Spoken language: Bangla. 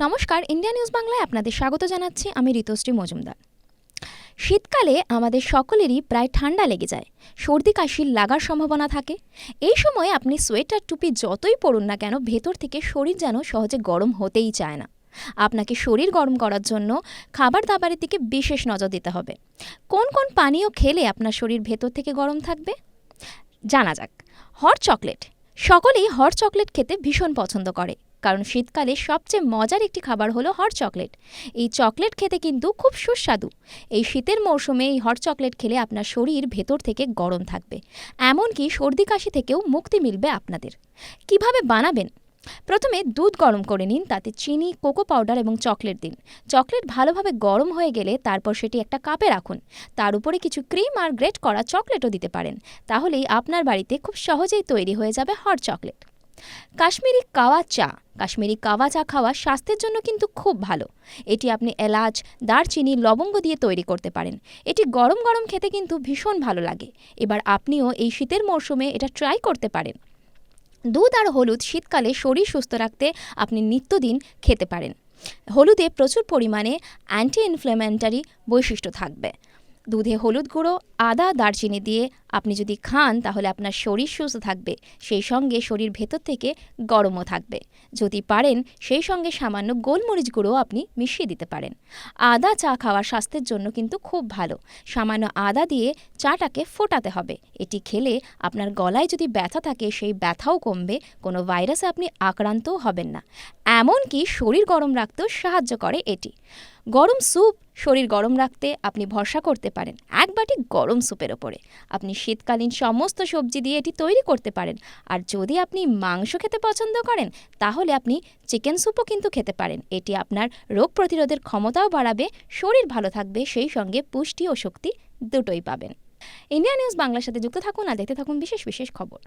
নমস্কার, ইন্ডিয়া নিউজ বাংলায় আপনাদের স্বাগত জানাচ্ছি। আমি ঋতুশ্রী মজুমদার। শীতকালে আমাদের সকলেরই প্রায় ঠান্ডা লেগে যায়। সর্দি কাশির লাগার সম্ভাবনা থাকে। এই সময় আপনি সোয়েটার, টুপি যতই পরুন না কেন, ভেতর থেকে শরীর যেন সহজে গরম হতেই চায় না। আপনাকে শরীর গরম করার জন্য খাবার দাবারের দিকে বিশেষ নজর দিতে হবে। কোন কোন পানীয় খেলে আপনার শরীর ভেতর থেকে গরম থাকবে? জানা যাক। Hot chocolate. সকলেই হট চকলেট খেতে ভীষণ পছন্দ করে। কারণ শীতকালে সবচেয়ে মজার একটি খাবার হলো হট চকলেট। এই চকলেট খেতে কিন্তু খুব সুস্বাদু। এই শীতের মৌসুমে এই হট চকলেট খেলে আপনার শরীর ভেতর থেকে গরম থাকবে। এমনকি সর্দি কাশি থেকেও মুক্তি মিলবে আপনাদের। কীভাবে বানাবেন? প্রথমে দুধ গরম করে নিন, তাতে চিনি, কোকো পাউডার এবং চকলেট দিন। চকলেট ভালোভাবে গরম হয়ে গেলে তারপর সেটি একটা কাপে রাখুন। তার উপরে কিছু ক্রিম আর গ্রেট করা চকলেটও দিতে পারেন। তাহলেই আপনার বাড়িতে খুব সহজেই তৈরি হয়ে যাবে হট চকলেট। কাশ্মীরি কাওয়া চা, কাশ্মীরি কাওয়া চা খাওয়া স্বাস্থ্যের জন্য কিন্তু খুব ভালো। এটি আপনি এলাচ, দারচিনি, লবঙ্গ দিয়ে তৈরি করতে পারেন। এটি গরম গরম খেতে কিন্তু ভীষণ ভালো লাগে। এবার আপনিও এই শীতের মরশুমে এটা ট্রাই করতে পারেন। দুধ আর হলুদ শীতকালে শরীর সুস্থ রাখতে আপনি নিত্যদিন খেতে পারেন। হলুদে প্রচুর পরিমাণে অ্যান্টি ইনফ্লেমেন্টারি বৈশিষ্ট্য থাকবে। দুধে হলুদ গুঁড়ো, আদা, দারচিনি দিয়ে আপনি যদি খান, তাহলে আপনার শরীর সুস্থ থাকবে, সেই সঙ্গে শরীর ভেতর থেকে গরমও থাকবে। যদি পারেন, সেই সঙ্গে সামান্য গোলমরিচ গুঁড়ো আপনি মিশিয়ে দিতে পারেন। আদা চা খাওয়া স্বাস্থ্যের জন্য কিন্তু খুব ভালো। সামান্য আদা দিয়ে চাটাকে ফোটাতে হবে। এটি খেলে আপনার গলায় যদি ব্যথা থাকে, সেই ব্যথাও কমবে, কোনো ভাইরাসে আপনি আক্রান্তও হবেন না। এমনকি শরীর গরম রাখতেও সাহায্য করে এটি। গরম স্যুপ শরীর গরম রাখতে আপনি ভরসা করতে পারেন। এক বাটি গরম স্যুপের ওপরে। আপনি শীতকালীন সমস্ত সবজি দিয়ে এটি তৈরি করতে পারেন। আর যদি আপনি মাংস খেতে পছন্দ করেন, তাহলে আপনি চিকেন স্যুপও কিন্তু খেতে পারেন। এটি আপনার রোগ প্রতিরোধের ক্ষমতাও বাড়াবে, শরীর ভালো থাকবে, সেই সঙ্গে পুষ্টি ও শক্তি দুটোই পাবেন। ইন্ডিয়া নিউজ বাংলার সাথে যুক্ত থাকুন আর দেখতে থাকুন বিশেষ বিশেষ খবর।